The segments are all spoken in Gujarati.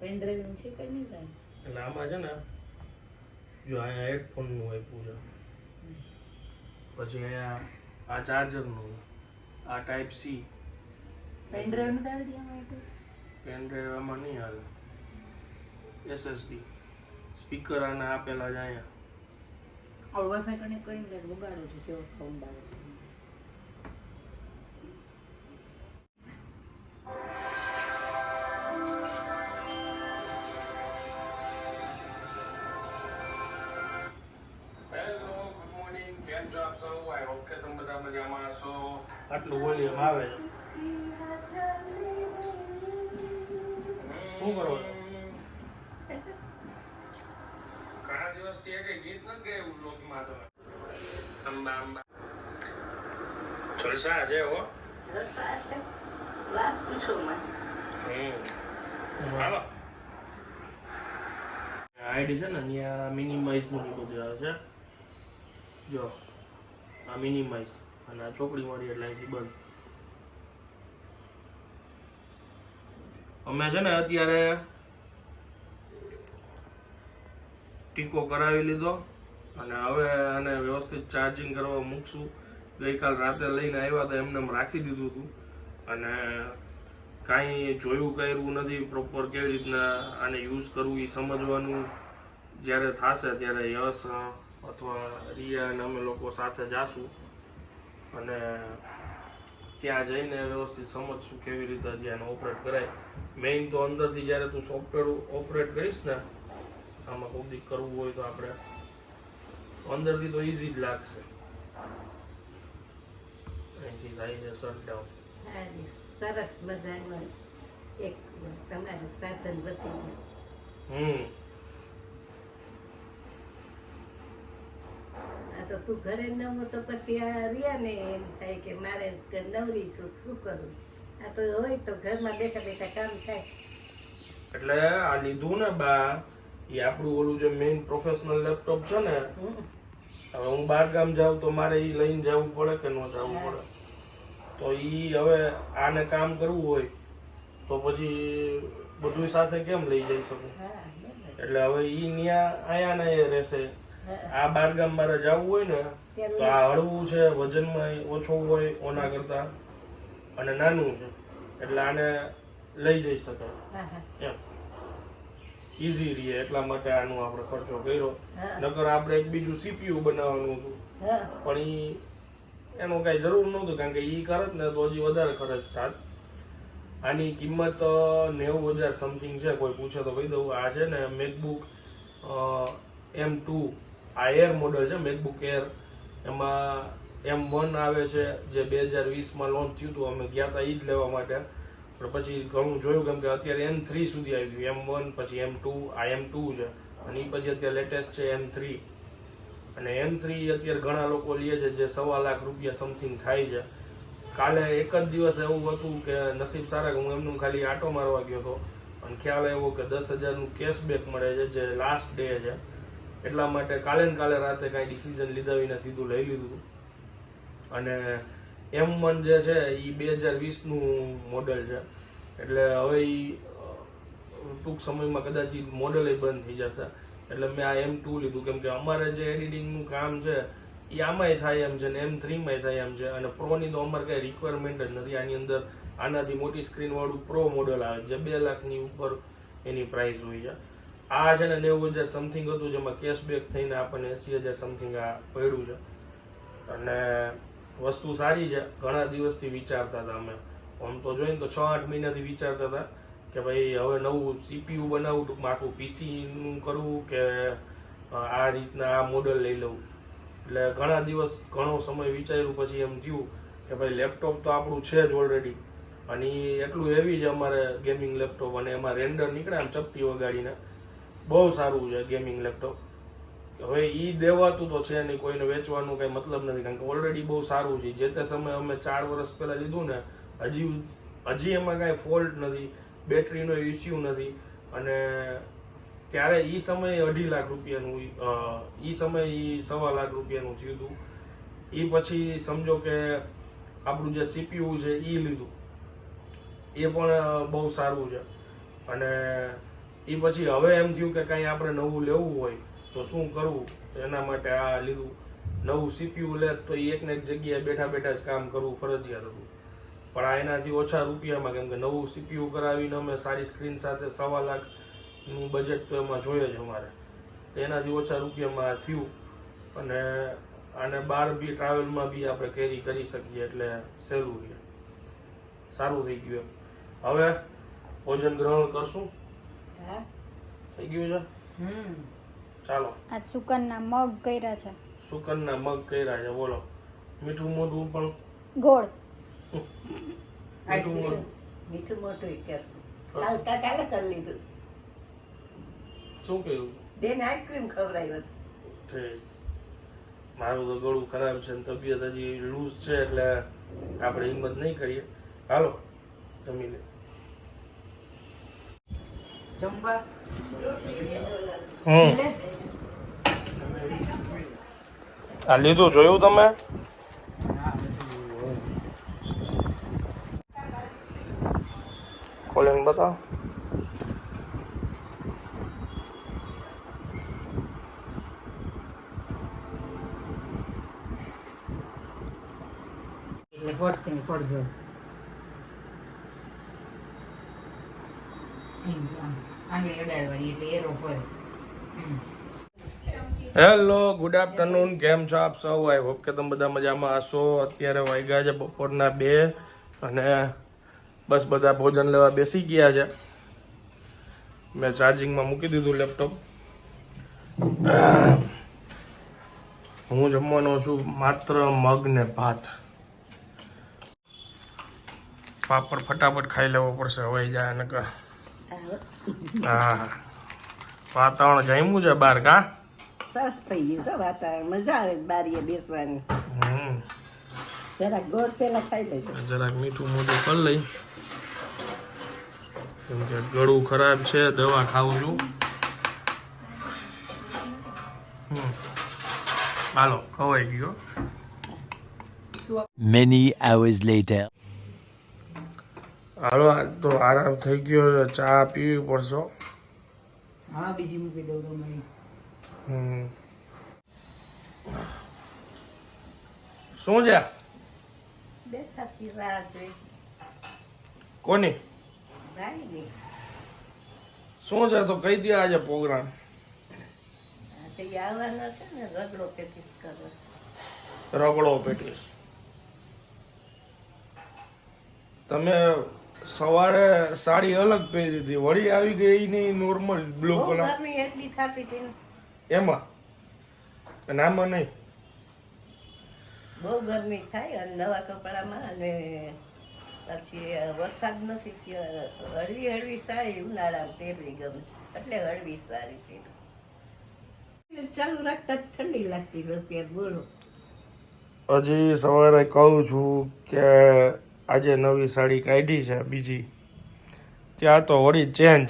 પેન ડ્રાઈવનું છે કઈ નહીં કાંઈ એટલે આમાં છે ને જો અહીંયા હેડફોનનું આપ્યું છે. પછી અહીંયા આ ચાર્જરનું આ ટાઈપ સી પેન ડ્રાઈવનું તારે ત્યાં આપ્યું? પેન ડ્રાઈવ આમાં નહીં હાલે એસએસડી સ્પીકર આના આપેલા છે અહીંયા. વાઈફાઈ કનેક્ટ કરીને બગાડો છો કેવો સાઉન્ડ આવે છે? આટલું આવે શું કરો? ઘણા દિવસથી એક ગીત નથી ગાયું બ્લોગમાં તમે અંબા અંબા. જલસા છે હો. હમ. હાલો. આઈડી છે ને અહીંયા મિનિમાઇઝનું બધું આવે છે. જો આ મિનિમાઇઝ અને આ ચોકડી મારી એટલે અહીંથી બંધ. અમે છે ને અત્યારે ટીકો કરાવી લીધો અને હવે આને વ્યવસ્થિત ચાર્જિંગ કરવા મૂકશું. ગઈકાલ રાતે લઈને આવ્યા તો એમને એમ રાખી દીધું હતું. અને કાંઈ જોયું કર્યું નથી પ્રોપર કેવી રીતના આને યુઝ કરવું એ સમજવાનું. જ્યારે થશે ત્યારે યશ અથવા રિયા અને અમે લોકો સાથે જાશું. અને ત્યાં જઈને વ્યવસ્થિત સમજશું કેવી રીતે ધ્યાન ઓપરેટ કરાય. મેઇન તો અંદરથી જ્યારે તું સોફ્ટવેર ઓપરેટ કરીશ ને આમાં કોઈ કરવું હોય તો આપણે અંદરથી તો ઇઝી જ લાગશે. અહીંથી થાય છે શટડાઉન સરસ મજાનું એક તમારું સાધન ગયું. હમ આ તો તું ઘરે ન હો તો પછી આ રહ્યા ને એમ થાય કે મારે નવરી છું શું કરું? આ તો હોય તો ઘરમાં બેઠા બેઠા કામ થાય. એટલે આ લીધું ને બા એ આપણું ઓલું જે મેઇન પ્રોફેશનલ લેપટોપ છે ને. હવે હું બહાર ગામ જાઉં તો મારે એ લઈને જવું પડે કે ન જવું પડે? તો એ હવે આને કામ કરવું હોય તો પછી બધું સાથે કેમ લઈ જઈ શકું? એટલે હવે એ ન્યા આયા ને રહેશે. આ બાર ગામ મારે જવું હોય ને તો આ હળવું છે વજનમાં ઓછું હોય ઓના કરતા અને નાનું છે. એટલે આને લઈ જઈ શકાય. હા એમ. ઈઝી રહે એટલા માટે આનો આપણે ખર્ચો કર્યો. નકર આપણે એક બીજું સીપીયુ બનાવવાનું હતું. પણ ઈ એનું કાંઈ જરૂર નહોતું કારણ કે ઈ કરત ને તો હજી વધારે ખર્ચ થાત. આની કિંમત નેવું હજાર સમથિંગ છે કોઈ પૂછે તો કહી દઉં. આ છે ને મેકબુક એમ ટુ આ એર મોડલ છે મેકબુક એર એમાં એમ વન આવે છે, જે બે હજાર વીસમાં લોન્ચ થયું હતું, અમે ગયા હતા એ જ લેવા માટે. પણ પછી ઘણું જોયું, કેમ કે અત્યારે એમ થ્રી સુધી આવી ગયું. એમ વન પછી એમ ટુ આ એમ ટુ છે. અને એ પછી અત્યારે લેટેસ્ટ છે એમ થ્રી અને એમ થ્રી અત્યારે ઘણા લોકો લે છે, જે સવા લાખ રૂપિયા સમથિંગ થાય છે. કાલે એક જ દિવસ એવું હતું કે નસીબ સારા હું એમનું ખાલી આટો મારવા ગયો હતો. અને ખ્યાલ આવ્યો કે દસ હજારનું કેશબેક મળે છે, જે લાસ્ટ ડે છે. એટલા માટે કાલે ને કાલે રાતે કાંઈ ડિસિઝન લીધા વિના સીધું લઈ લીધું અને એમ વન જે છે એ બે હજાર વીસનું મોડેલ છે. એટલે હવે એ ટૂંક સમયમાં કદાચ એ મોડેલ બંધ થઈ જશે. એટલે મેં આ એમ ટુ લીધું. કેમ કે અમારે જે એડિટિંગનું કામ છે એ આમાંય થાય એમ છે ને એમ થ્રીમાંય થાય એમ છે. અને પ્રોની તો અમારે કાંઈ રિક્વાયરમેન્ટ જ નથી. આની અંદર આનાથી મોટી સ્ક્રીનવાળું પ્રો મોડેલ આવે. જે બે લાખની ઉપર એની પ્રાઇસ હોય છે. આ છે ને નેવું હજાર સમથિંગ હતું, જેમાં કેશબેક થઈને આપણને એસી હજાર સમથિંગ આ પડ્યું છે. અને વસ્તુ સારી છે, ઘણા દિવસથી વિચારતા હતા અમે. આમ તો જોઈને તો છ આઠ મહિનાથી વિચારતા હતા કે ભાઈ, હવે નવું સીપીયુ બનાવવું ટૂંકમાં આખું પીસીનું કરવું કે આ રીતના આ મોડલ લઈ લઉં. એટલે ઘણા દિવસ, ઘણો સમય વિચાર્યું, પછી એમ થયું કે ભાઈ લેપટોપ તો આપણું છે જ ઓલરેડી અને એટલું હેવી છે અમારે ગેમિંગ લેપટોપ અને એમાં રેન્ડર નીકળે આમ ચપટી વગાડીને. બહુ સારું છે ગેમિંગ લેપટોપ હવે એ દેવાતું તો છે નહીં, કોઈને વેચવાનું કઈ મતલબ નથી, કારણ કે ઓલરેડી બહુ સારું છે. જે તે સમયે અમે ચાર વર્ષ પહેલા લીધું ને, હજી હજી એમાં કાંઈ ફોલ્ટ નથી બેટરીનો ઇસ્યુ નથી. અને ત્યારે એ સમયે અઢી લાખ રૂપિયાનું એ સમયે એ સવા લાખ રૂપિયાનું થયું હતું. એ પછી સમજો કે આપણું જે સીપીયુ છે એ લીધું. એ પણ બહુ સારું છે. અને એ પછી હવે એમ થયું કે કંઈ આપણે નવું લેવું હોય તો શું કરવું? એના માટે આ લીધું. નવું સીપીયુ લે તો એ એક ને એક જગ્યાએ બેઠા બેઠા જ કામ કરવું ફરજિયાત હતું. પણ આ એનાથી ઓછા રૂપિયામાં, કેમ કે નવું સીપીયુ કરાવીને અમે સારી સ્ક્રીન સાથે સવા લાખનું બજેટ તો એમાં જોઈએ જ અમારે. તો એનાથી ઓછા રૂપિયામાં થયું. અને આને બહાર બી ટ્રાવેલમાં બી આપણે કેરી કરી શકીએ એટલે સહેલું રહે સારું થઈ ગયું એમ. હવે ભોજન ગ્રહણ કરશું. હા થઈ ગયું છે? હમ. ચાલો. આ સુકનના મગ કર્યા છે. સુકનના મગ કર્યા છે બોલો. મીઠું મોઢું પણ ગોળ. મીઠું મોઢું મીઠું મોઢું કહેશું લાલકા કાલે કરી લીધું. શું કહ્યું બેન આઈસ્ક્રીમ ખવડાવ્યું ઠીક. મારું તો ગળું ખરાબ છે ને તબિયત હજી લૂઝ છે એટલે આપણે હિંમત નહીં કરીએ. હાલો જમી લે. જમવા? હમ. આ લીધું જોયું તમે? ખોલીને બતાવો. એટલે પડશે પડજો એમ આમ હેલો ગુડ આફ્ટરનૂન કેમ છો આપ સૌ? આઈ હોપ કે તમે બધા મજામાં હશો. અત્યારે વાગ્યા છે બપોરના બે અને બસ બધા ભોજન લેવા બેસી ગયા છે. મેં ચાર્જિંગમાં મૂકી દીધું લેપટોપ હું જમવાનો છું માત્ર મગ ને ભાત. પાપડ ફટાફટ ખાઈ લેવો પડશે, હવાઈ જાય નકર. હા વાતાવરણ જમ્યું છે બાર કા? સરસ થઈ ગયું છે વાતાવરણ. મજા આવે બારીએ બેસવાની. હમ. જરાક ગોળ પેલા ખાઈ લેજો. જરાક મીઠું મોઢું કરી લઈ. કેમ કે ગળું ખરાબ છે દવા ખાવું છું. હમ. હાલો ખવાઈ ગયો Many hours later. હાલો આજ તો આરામ થઈ ગયો છે. ચા પીવી પડશો. હા બીજી મૂકી દઉં તો મને. હમ. શું છે? બેઠા છીએ રાહ કોની? શું છે? તો કહી દે આજે પ્રોગ્રામ આ તો ઈ આવવાના છે ને રગડો પેટીસ રગડો પેટીસ તમે સવારે સાડી અલગ પહેરી હતી વળી આવી ગઈ ને નોર્મલ બ્લુ કલર એમાં? અને આમાં નહીં. બહુ ગરમી થાય અને નવા કપડામાં અને પછી વરસાદ નથી. હળવી હળવી સાડી ઉનાળામાં પહેરવી ગમે. એટલે હળવી સાડી પહેરી. ચાલુ રાખતા જ ઠંડી લાગતી અત્યારે બોલો. હજી સવારે કહું છું કે આજે નવી સાડી કાઢી છે બીજી. ત્યાં તો વળી ચેન્જ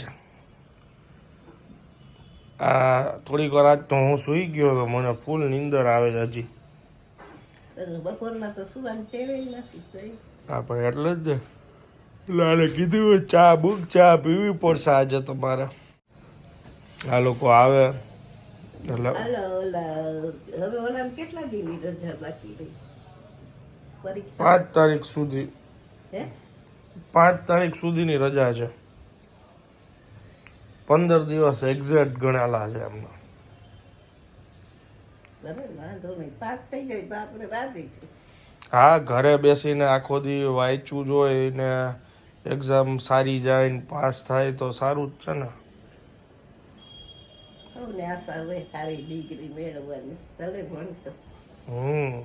આ થોડીક વાર આજ તો હું સૂઈ ગયો તો મને ફૂલ નીંદર આવે છે હજી. હા આપણે એટલે જ. લાલે કીધું ચા બુક ચા પીવી પડશે આજે તમારે. આ લોકો આવે. એટલે હવે કેટલા દીની રજા બાકી પાંચ તારીખ સુધી. પાંચ તારીખ સુધીની રજા છે. પંદર દિવસ એક્ઝેક્ટ ગણેલા છે એમના. હા ઘરે બેસીને આખો દી વાંચવું જોઈએ ને એક્ઝામ સારી જાય ને પાસ થાય તો સારું જ છે ને. ભલે ભણતો. હમ.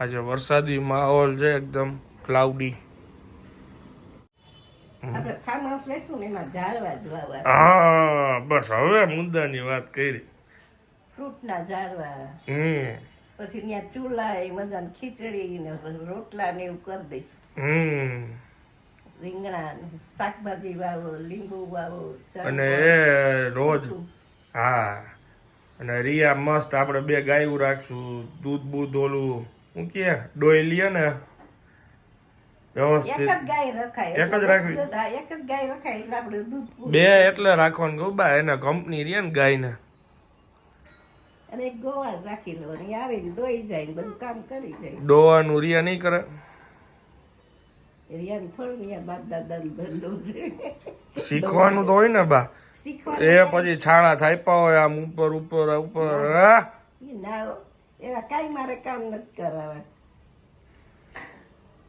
આજે વરસાદી માહોલ છે એકદમ ક્લાઉડી હા બસ હવે મુદ્દાની વાત કરી. ફ્રૂટના ઝાડવા. હમ. પછી ત્યાં ચૂલા એ મજાની ખીચડી ને રોટલા ને એવું કરી દઈશ. હમ. રીંગણા શાકભાજી વાવો લીંબુ વાવો અને રોજ હા. અને રિયા મસ્ત આપણે બે ગાયું રાખશું દૂધ બૂધ ઓલું. હું કે લઈએ ને એક જ ગાય રખાય એક જ રાખવી? એક જ ગાય રખાય એટલે આપણે દૂધ બે એટલે રાખવાનું ગોબા એને કંપની રહે ને ગાયને અને એક ગોવાળ રાખી લેવાની આવે ને દોઈ જાય ને બધું કામ કરી જાય ડોવાનું રિયા નહીં કરે રિયાને થોડું રિયા બાપ દાદાનું ધંધો શીખવાનું તો હોય ને બા એ પછી છાણા થાપ્યા હોય આમ ઉપર ઉપર ઉપર ના એવા કાંઈ મારે કામ નથી કરાવવા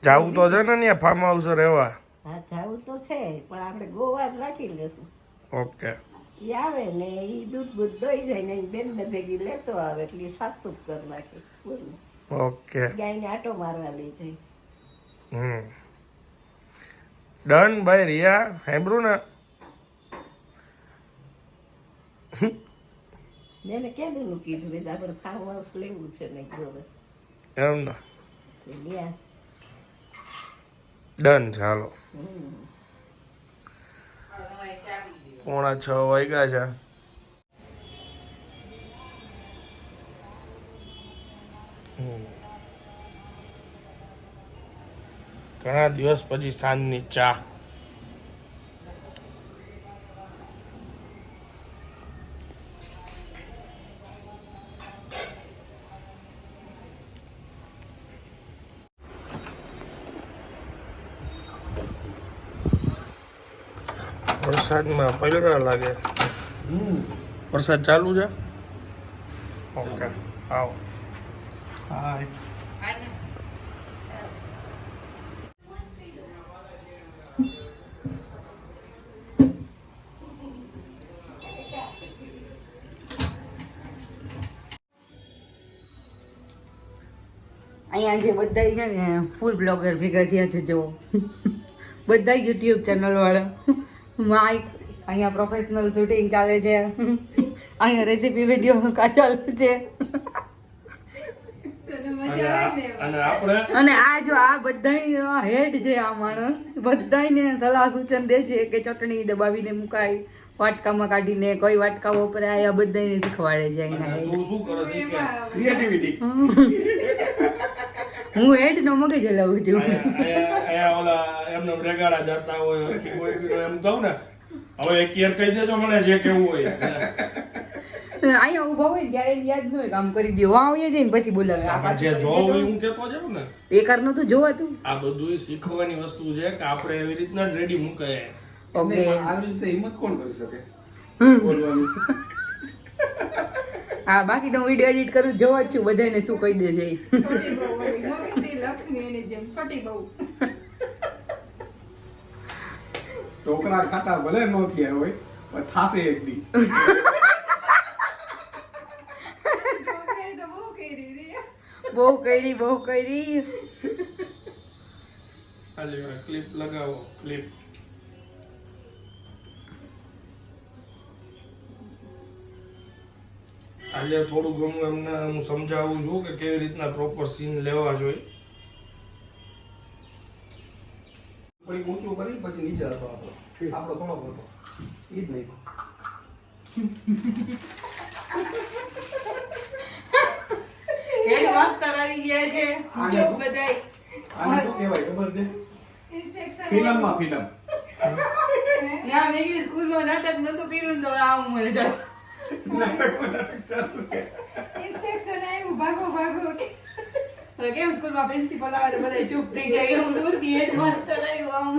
જાવું તો છે ને ત્યાં ફાર્મ હાઉસ રહેવા. હા જાવું તો છે પણ આપણે ગોવા જ રાખી લેશું. ઓકે. એ આવે ને એ દૂધ બૂધ દોઈ જાય ને બેન ભેગી લેતો આવે એટલે સાફ સૂફ કરી નાખે ઓકે. ગાયને આટો મારવા લઈ જાય. હમ. ડન ભાઈ રિયા સાંભળ્યું ને. મેં એને કીધું? મેં કીધું આપણે ફાર્મ હાઉસ લેવું છે. મેં કીધું એમ ને? લ્યા ડન ચાલો. પોણા છ વાગ્યા છે. ઘણા દિવસ પછી સાંજની ચા. વરસાદમાં પલરા લાગે. વરસાદ ચાલુ છે? ઓકે આવો. હાય. અહીંયા જે બધા છે ને ફૂડ બ્લોગર ભેગા થયા છે જો બધા યુટ્યુબ ચેનલ વાળા. માઇક અહીંયા પ્રોફેશનલ શૂટિંગ ચાલે છે. અહીંયા રેસીપી વીડિયો ચાલે છે. અને આ જો આ બધા હેડ છે આ માણસ. બધાને સલાહ સૂચન દે છે કે ચટણી દબાવીને મુકાય વાટકામાં કાઢીને કોઈ વાટકા વપરાય આ બધાને શીખવાડે છે અહીંયા શું કરે છે ક્રિએટિવિટી હું હેડ નો મગજ હલાવું છું. અહીંયા ઓલા એમને રેગાડા જતા હોય કે કોઈ એમ કહું ને હવે એક યર કહી દેજો મને જે કેવું હોય. અહીંયા ઊભા હોય ત્યારે યાદ ન હોય કામ કરી દો. વાં આવીએ જઈને પછી બોલાવે. આ આમાં જે જોવું હોય હું કેતો જાઉં ને. એ કરનો તો જોવા તું આ બધું શીખવાની વસ્તુ છે કે આપણે એવી રીતના જ રેડી મૂકાય ઓકે આવી રીતે હિંમત કોણ કરી શકે? બોલવાની. હા બાકી તો હું વીડિયો એડિટ કરું જોવા જ છું બધાને શું કહી દે છે. લક્ષ્મી એની જેમ છોટી બહુ. ટોકરા ખાટા ભલે ન થયા હોય પણ થાશે એક દી. બહુ કરી બહુ કરી બહુ કરી. ખાલી ક્લિપ લગાવો ક્લિપ આજે થોડું ઘણું એમને હું સમજાવું છું કે કેવી રીતના પ્રોપર સીન લેવા જોઈએ. થોડીક ઊંચું કરી પછી નીચે હતો આપણો. આપણો થોડો હતો એ જ નહીં. હેડ માસ્ટર આવી ગયા છે. જો બધાય. આને શું કહેવાય? ખબર છે? ફિલ્મમાં ફિલ્મ. ના મેં સ્કૂલમાં નાટક નતું કર્યું ને તો આવું મને ચાલ ઇન્સ્પેક્શન આવ્યું ભાગો ભાગો હવે કેમ સ્કૂલમાં પ્રિન્સિપલ આવે તો બધા ચૂપ થઈ જાય એવું દૂરથી હેડ માસ્ટર આવ્યો આમ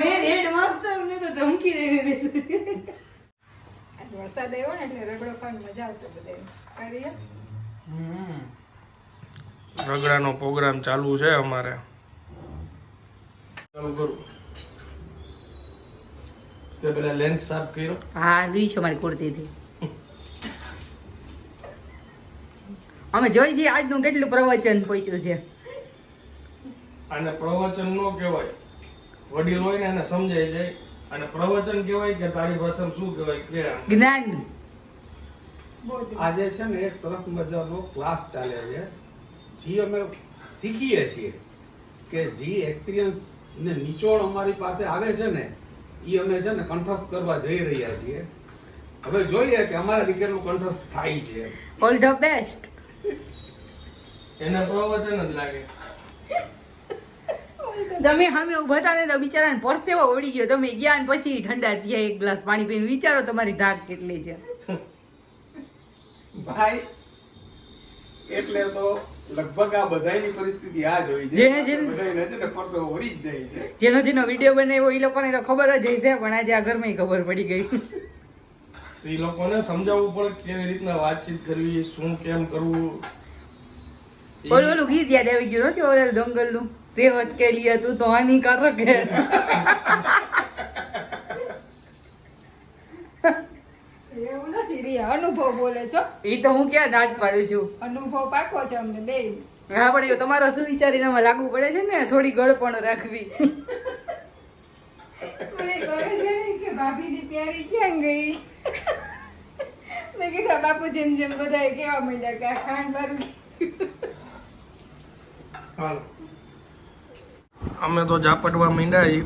મેં હેડ માસ્ટર ને તો ધમકી આજે વરસાદ આવ્યો ને એટલે રગડો ખાવાની મજા આવશે બધાને કરીએ રગડાનો પ્રોગ્રામ ચાલુ છે અમારે ચાલુ કરું તે પેલા લેન્સ સાફ કર્યો? હા રી છે મારી કુર્તીથી. અમે જોઈ જઈએ આજનું કેટલું પ્રવચન પહોંચ્યું છે. અને પ્રવચન નો કહેવાય. વડીલ હોય ને એને સમજાઈ જાય. અને પ્રવચન કહેવાય કે તારી ભાષામાં શું કહેવાય કે. જ્ઞાન. આજે છે ને એક સરસ મજાનો ક્લાસ ચાલે છે. જે અમે શીખીએ છીએ કે જે એક્સપિરિયન્સ ને નિચોડ અમારી પાસે આવે છે ને એ અમે છે ને કંઠસ્થ કરવા જઈ રહ્યા છીએ. હવે જોઈએ કે અમારાથી કેટલું કંઠસ્થ થાય છે. ઓલ ધ બેસ્ટ એને પ્રવચન જ લાગે. તમે સામે ઊભા હતા ને તો બિચારાને પરસેવો ઓળી ગયો. તમે ગયા ને પછી ઠંડા થયા એક ગ્લાસ પાણી પીને વિચારો તમારી ધાક કેટલી છે. ભાઈ એટલે તો લગભગ આ બધાયની પરિસ્થિતિ આ જ હોય છે. જે બધાયને છે ને પરસો વળી જ જાય છે. જેનો જેનો વીડિયો બનાવ્યો એ લોકોને તો ખબર જ હશે પણ આજે આ ઘરમાં ખબર પડી ગઈ. તો એ લોકોને સમજાવવું પડે કેવી રીતના વાતચીત કરવી શું કેમ કરવું. ઓલું ઓલું ગીત યાદ આવી ગયું નથી ઓલું દંગલનું? સેવત કે લીએ તું તો હાનિકારક કર એવું નથી રિયા અનુભવ બોલે છો? એ તો હું ક્યાં દાંત પાડું છું? અનુભવ પાકો છે અમને બે. હા પણ એ તમારો શું વિચારીને આમાં લાગુ પડે છે ને? થોડી ગળપણ રાખવી. મને કરે છે કે ભાભીની પ્યારી ક્યાં ગઈ? મેં કીધું બાપુ જેમ જેમ બધાએ કેવા માંડ્યા કે આ ખાંડ મારું અમે તો ઝાપટવા માંડ્યા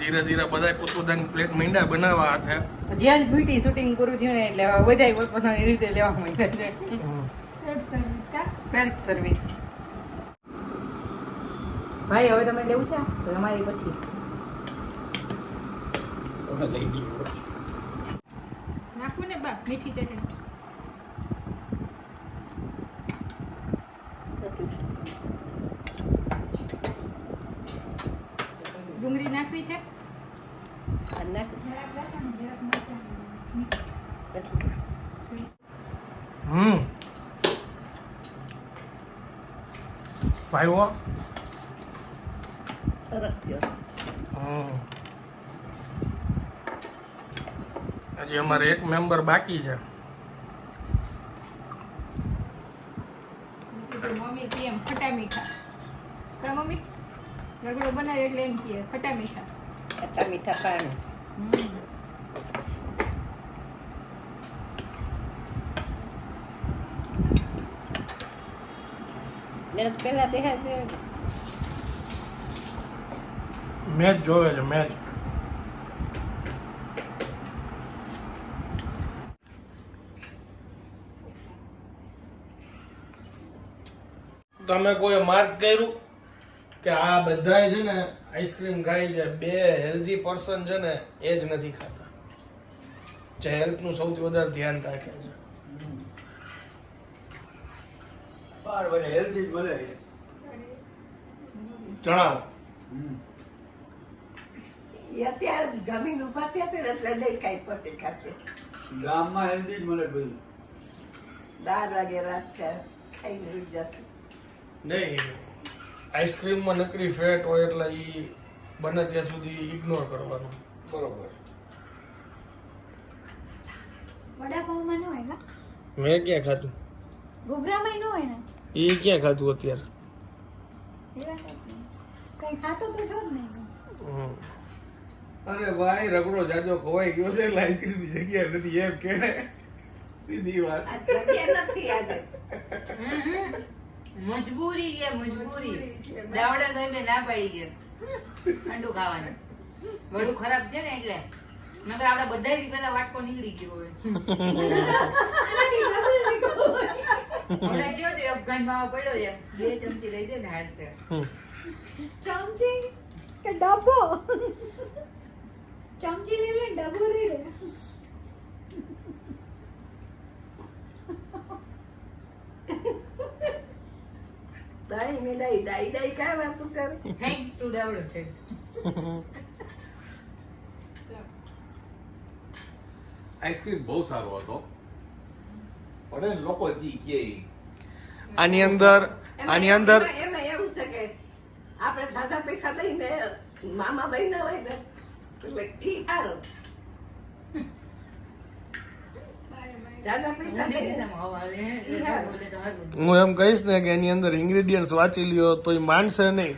ધીરે ધીરે બધા પોતપોતાની પ્લેટ મીંડા બનાવવા હાથે. જ્યાં શૂટિંગ શૂટિંગ પૂરું થયું ને એટલે બધા પોતપોતાની રીતે લેવા માંડ્યા છે. સેલ્ફ સર્વિસ કા? સેલ્ફ સર્વિસ ભાઈ હવે તમે લેવું છે? તો તમારી પછી. તમે લઈ ગયો નાખું ને બા મીઠી ચટણી ડુંગળી નાખવી છે આ નાખ. હમ. ભાઈઓ સરસ હમ. હજી અમારે એક મેમ્બર બાકી છે. મમ્મી કે એમ ખટા મીઠા. કા મમ્મી? રગડો બનાવે એટલે એમ કે ખટા મીઠા. ખટા મીઠા પાણી. ને પહેલા દેખાય છે મેચ જોવે છે મેચ. તમે કોઈ માર્ક કર્યું કે આ બધાય છે ને આઈસ્ક્રીમ ખાય છે બે હેલ્ધી પર્સન છે ને એ જ નથી ખાતા. જે હેલ્થનું સૌથી વધારે ધ્યાન રાખે છે. વાગે હેલ્ધી જ મળે. જણાવો. એ અત્યારે જ જમીન ઊભા થયા છે એટલે નહીં કાંઈ પછી ખાશે ગામમાં હેલ્ધી જ મળે બધું. બાર વાગે રાત છે ખાઈને ઉઈ જશે. નહીં આઈસ્ક્રીમમાં નકરી ફેટ હોય એટલે એ બને ત્યાં સુધી ઇગ્નોર કરવાનું. બરોબર. વડાપાઉંમાં ન હોય મેં ક્યાં ખાધું? ઘૂઘરામાં ન હોય ને? એ ક્યાં ખાધું અત્યારે? કઈ ખાતો તો છો ને અરે ભાઈ રગડો જાજો ખોવાઈ ગયો છે એટલે આઈસ્ક્રીમની જગ્યા નથી એમ કે સીધી વાત. જગ્યા નથી આજે. મજબૂરી છે મજબૂરી. દાવડે સાહેબે ના પાડી છે. ઠંડુ ખાવાનું. વડું ખરાબ છે ને એટલે. નકર આપણે બધા પેલા વાટકો નીકળી ગયો હોય. હમણાં કયો છે અફઘાન માવો પડ્યો છે. બે ચમચી લઈ જાય ને હાલશે ચમચી કે ડબ્બો? ચમચી લઈ લે ડબ્બો લઈ લે. દાઈ મેં દાઈ દાઈ દાઈ કાંઈ વાતું કરે? થેન્ક્સ ટુ છે. આઈસ્ક્રીમ બહુ સારો હતો. લોકો જી કે આની અંદર આની અંદર એમાં- એવું છે કે આપણે સાદા પૈસા લઈને મામા બહેના હોય ને એટલે ઈ સારું જાજા પૈસા લઈને હું એમ કહીશ ને કે એની અંદર ઇન્ગ્રેડિયન્ટ્સ વાંચી લ્યો તો એ માનશે નહીં.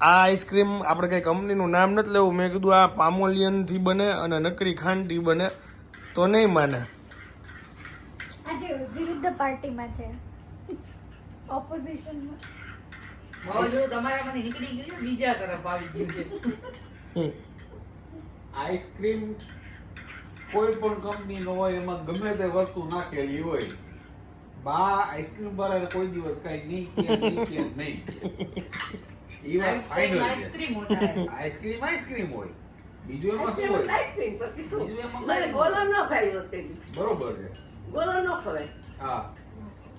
આ આઈસ્ક્રીમ આપણે કઈ કંપનીનું નામ નથી લેવું. મેં કીધું આ પામોલિયનથી બને અને નકરી ખાંડથી બને તો નહીં માને. વિરુદ્ધ પાર્ટીમાં છે. ઓપોઝિશનમાં વાવાઝોડું તમારામાંથી નીકળી ગયું છે, બીજા તરફ આવી ગયું છે. આઈસ્ક્રીમ કોઈ પણ કંપની નો હોય એમાં ગમે તે વસ્તુ નાખેલી હોય બા આઈસ્ક્રીમ બરાબર કોઈ દિવસ કઈ નહીં કે નહીં નહીં એ વાત ફાઇનલ આઈસ્ક્રીમ આઈસ્ક્રીમ હોય. બીજું એમાં શું હોય? બીજું એમાં ન બરોબર છે. ગોલો ન ખવાય. હા.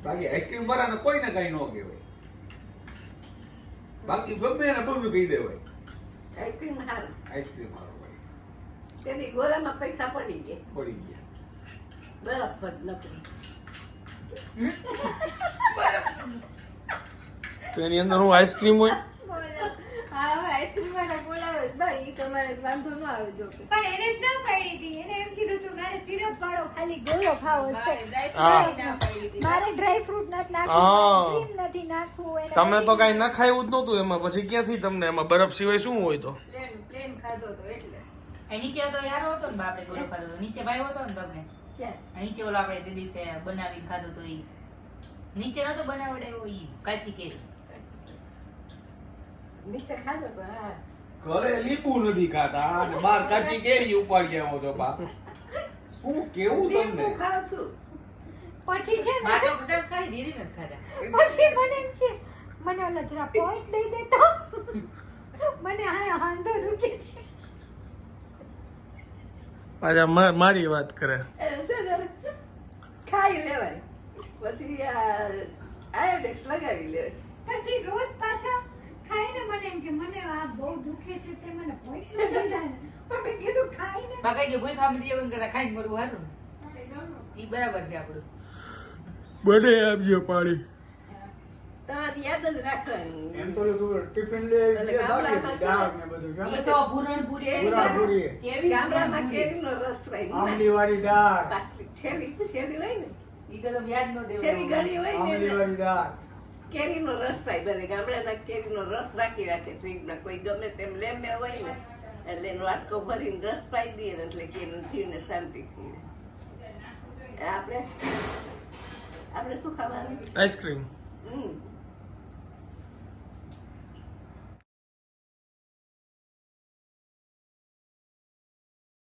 બાકી આઈસ્ક્રીમ બરાને કોઈને કઈ ન કહેવાય. બાકી ગમે એને બધું કહી દેવાય. આઈસ્ક્રીમ સારું આઈસ્ક્રીમ સારું ભાઈ તેની ગોળામાં પૈસા પડી ગયા. પડી ગયા. બરફ જ નથી તો એની અંદર હું આઈસ્ક્રીમ હોય? હા હવે આઈસ્ક્રીમ વાળા બોલાવે ભાઈ તમારે વાંધો ન આવે જો પણ એને જ ના પાડી હતી. એને એમ કીધું તું મારે સિરપ વાળો ખાલી ગોળો ખાવો છે. મારે ડ્રાય ફ્રૂટ નથી નાખવું ક્રીમ નથી નાખવું તમે તો કઈ ના ખાયું જ નહોતું એમાં પછી ક્યાંથી તમને? એમાં બરફ સિવાય શું હોય તો? પ્લેન પ્લેન ખાધો તો એટલે. એ નીચે તો યાર હતો ને બા ગોળો ખાધો તો નીચે ભાઈ હતો ને તમને? નીચે ઓલો આપણે તે દિવસે બનાવી ખાધો તો ઈ. નીચે નતો બનાવડાવ્યો ઈ કાચી કેરી. નીચે ખાધો તો હા. ઘરે લીંબુ નથી ખાતા. અને બાર કાચી કેરી ઉપાડી આવો છો બા શું કેવું તમને? છું. પછી છે ને તો ખાઈ ધીરી નથી ખાધા. પછી મને એમ કે મને ઓલા જરા પોઈન્ટ દઈ દે તો. મને આ આંધો રૂકે છે. પાછા મારી વાત કરે. ખાઈ લેવાય. પછી આ આયોડેક્સ લગાવી લેવાય. પછી રોજ પાછા ખાઈને મને એમ કે મને આ બહુ દુખે છે તે મને પોઈન્ટ પણ મેં કીધું ખાઈને. બાકી કઈ ભૂલ ખામડી એવું કરતા ખાઈને મરવું હારું ઈ બરાબર છે આપણું. બને આપજો પાણી. તમારે યાદ જ રાખવાનું. એમ તો તું ટિફિન લે ને બધું ઈ તો પૂરણ પૂરી પૂરા પૂરી કેવી ગામડામાં કેરીનો રસ હોય આમલી વાળી દાળ. પાછલી છેલી છેલી હોય ને? ઈ તો યાદ નો દેવું છેલી ઘડી હોય આમલી ને વાળી દાળ. કેરીનો રસ થાય બધે. ગામડાના કેરીનો રસ રાખી રાખે ફ્રીજમાં કોઈ ગમે તેમ લેમ્બે હોય ને એટલે એનો વાટકો ભરીને રસ પાઈ દઈએ ને એટલે કે એનું જીવને શાંતિ થઈ આપણે આપણે શું ખાવાનું? આઈસ્ક્રીમ હમ.